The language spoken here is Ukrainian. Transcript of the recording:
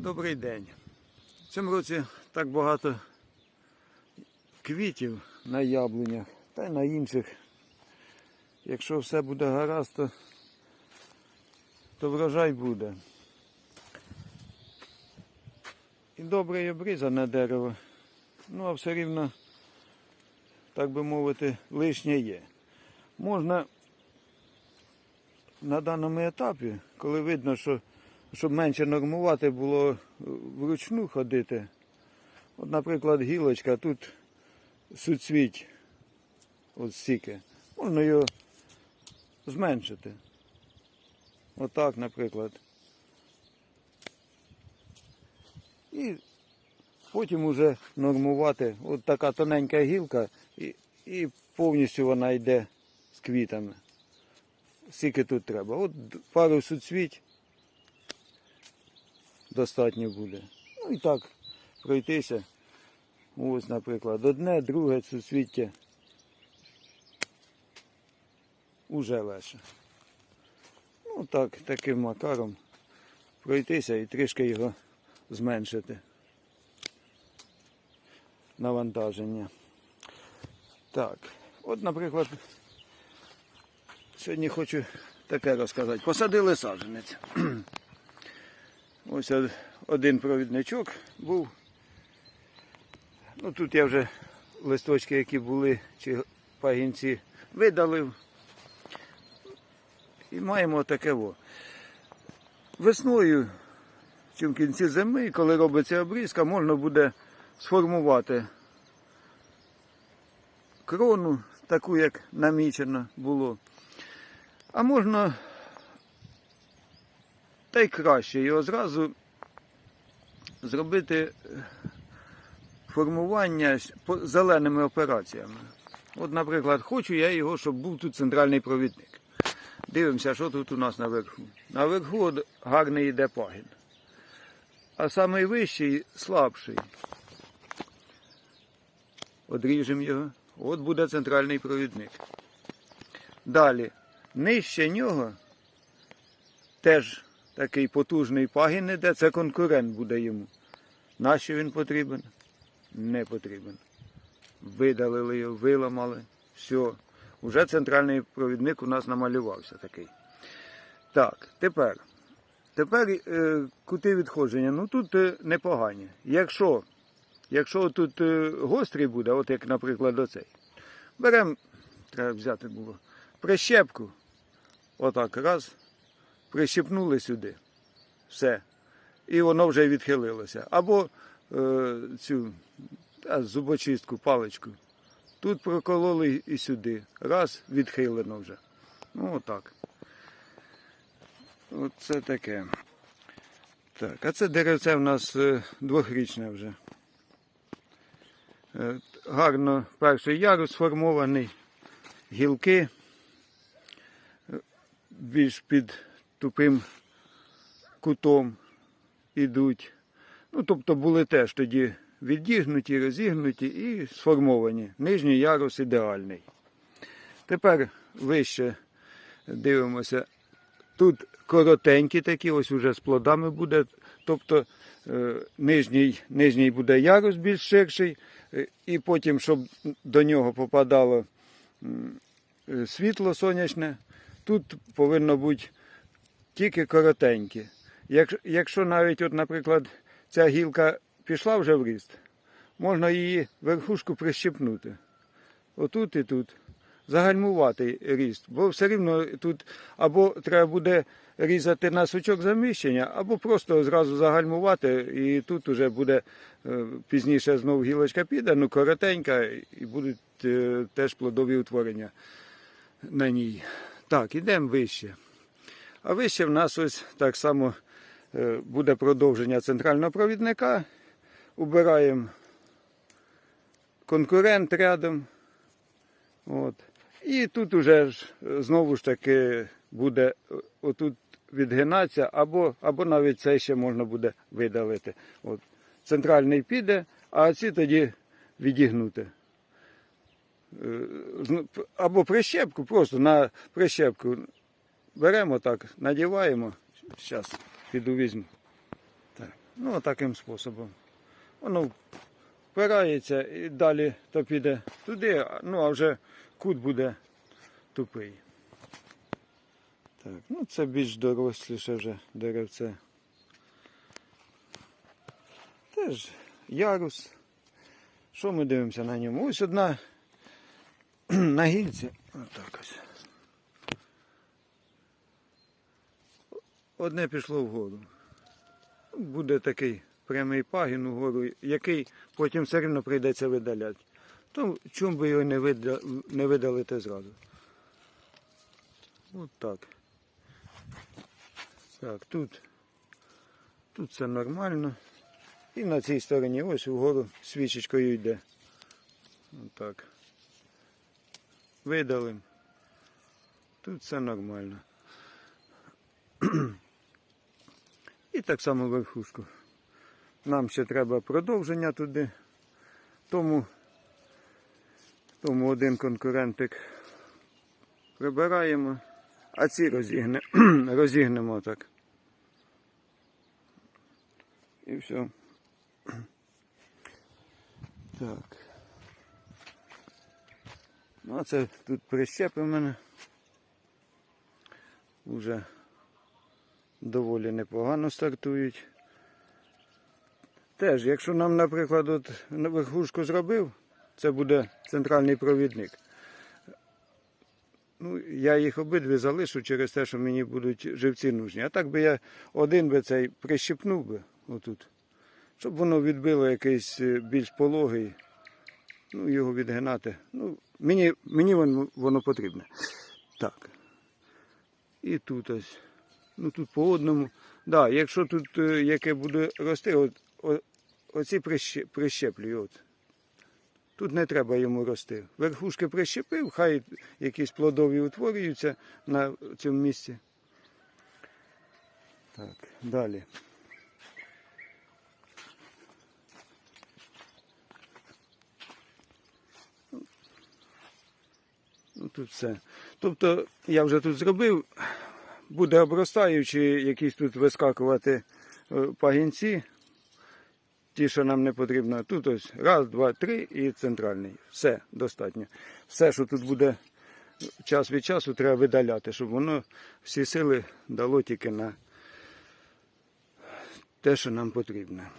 Добрий день. В цьому році так багато квітів на яблунях та й на інших. Якщо все буде гаразд, то, то врожай буде. І добре обрізане дерево. Ну, а все рівно, так би мовити, лишнє є. Можна на даному етапі, коли видно, що щоб менше нормувати було е, вручну ходити. От, наприклад, гілочка, тут суцвіть, от стільки. Можна його зменшити. Отак, наприклад. І потім уже нормувати. От така тоненька гілка, і, і повністю вона йде з квітами. Скільки тут треба. От пару суцвіть достатньо буде. Ну і так, пройтися. Ось, наприклад, одне, друге суцвіття уже легше. Ну так, таким макаром пройтися і трішки його зменшити. Навантаження. Так, от, наприклад, сьогодні хочу таке розказати. Посадили саджанець. Ось один провідничок був. Ну тут я вже листочки, які були, чи пагінці, видалив. І маємо таке во. Весною, чи в кінці зими, коли робиться обрізка, можна буде сформувати крону, таку, як намічено було. А можна та й краще його зразу зробити е, формування зеленими операціями. От, наприклад, хочу я його, щоб був тут центральний провідник. Дивимося, що тут у нас наверху. Наверху от гарний йде пагін. А самий вищий слабший. Одріжемо його. От буде центральний провідник. Далі, нижче нього теж такий потужний пагін іде, це конкурент буде йому. Нащо він потрібен? Не потрібен. Видалили його, виламали. Все. Уже центральний провідник у нас намалювався такий. Так, тепер. Тепер е, кути відходження. Ну тут е, непогані. Якщо, якщо тут е, гострий буде, от як, наприклад, оцей, беремо, треба взяти було, прищепку. Отак, раз, прищепнули сюди. Все. І воно вже відхилилося. Або е, цю та, зубочистку, паличку. Тут прокололи і сюди. Раз, відхилено вже. Ну, отак. Оце таке. Так, а це деревце в нас е, двохрічне вже. Е, Гарно перший ярус сформований, гілки е, більш під тупим кутом ідуть. Ну, тобто були теж тоді відігнуті, розігнуті і сформовані. Нижній ярус ідеальний. Тепер вище дивимося. Тут коротенькі такі, ось уже з плодами буде. Тобто е, нижній, нижній буде ярус більш ширший, е, і потім, щоб до нього попадало е, світло сонячне, тут повинно бути тільки коротенькі. Як, якщо навіть, от, наприклад, ця гілка пішла вже в ріст, можна її верхушку прищепнути. Отут і тут. Загальмувати ріст. Бо все рівно тут або треба буде різати на сучок заміщення, або просто зразу загальмувати, і тут вже буде е, пізніше знову гілочка піде, ну коротенька, і будуть е, теж плодові утворення на ній. Так, ідемо вище. А вище в нас ось так само е, буде продовження центрального провідника. Убираємо конкурент рядом. От. І тут уже ж е, знову ж таки буде е, отут відгинатися, або, або навіть це ще можна буде видалити. От. Центральний піде, а ці тоді відігнути. Або прищепку, просто на прищепку беремо так, надіваємо. Зараз піду візьму. Так. Ну, таким способом. Воно впирається і далі то піде туди, ну а вже кут буде тупий. Так, ну це більш доросліше вже деревце. Теж ярус. Що ми дивимося на ньому? Ось одна на гільці. Отак ось. Одне пішло вгору. Буде такий прямий пагін угору, який потім все одно прийдеться видаляти. То чому би його не, вида... не видалити зразу? От так. Так, тут, тут все нормально. І на цій стороні ось вгору свічечкою йде. Отак. Видалим. Тут все нормально. І так само верхушку. Нам ще треба продовження туди. Тому, тому один конкурентик прибираємо, а ці розігне, розігнемо так. І все. Так. Ну, а це тут прищепи в мене. Уже доволі непогано стартують. Теж, якщо нам, наприклад, от верхушку зробив, це буде центральний провідник. Ну, я їх обидві залишу через те, що мені будуть живці нужні. А так би я один би цей прищепнув би отут, щоб воно відбило якийсь е, більш пологий, ну, його відгинати. Ну, мені, мені воно, воно потрібне. Так. І тут ось. Ну тут по одному. Да, якщо тут е, яке буде рости, от, оці прищеп, прищеплюю. От. Тут не треба йому рости. Верхушки прищепив, хай якісь плодові утворюються на цьому місці. Так, далі. Ну, тут все. Тобто я вже тут зробив, буде обростаючи, якісь тут вискакувати е, пагінці. Ті, що нам не потрібно. Тут ось раз, два, три і центральний. Все достатньо. Все, що тут буде час від часу, треба видаляти, щоб воно всі сили дало тільки на те, що нам потрібно.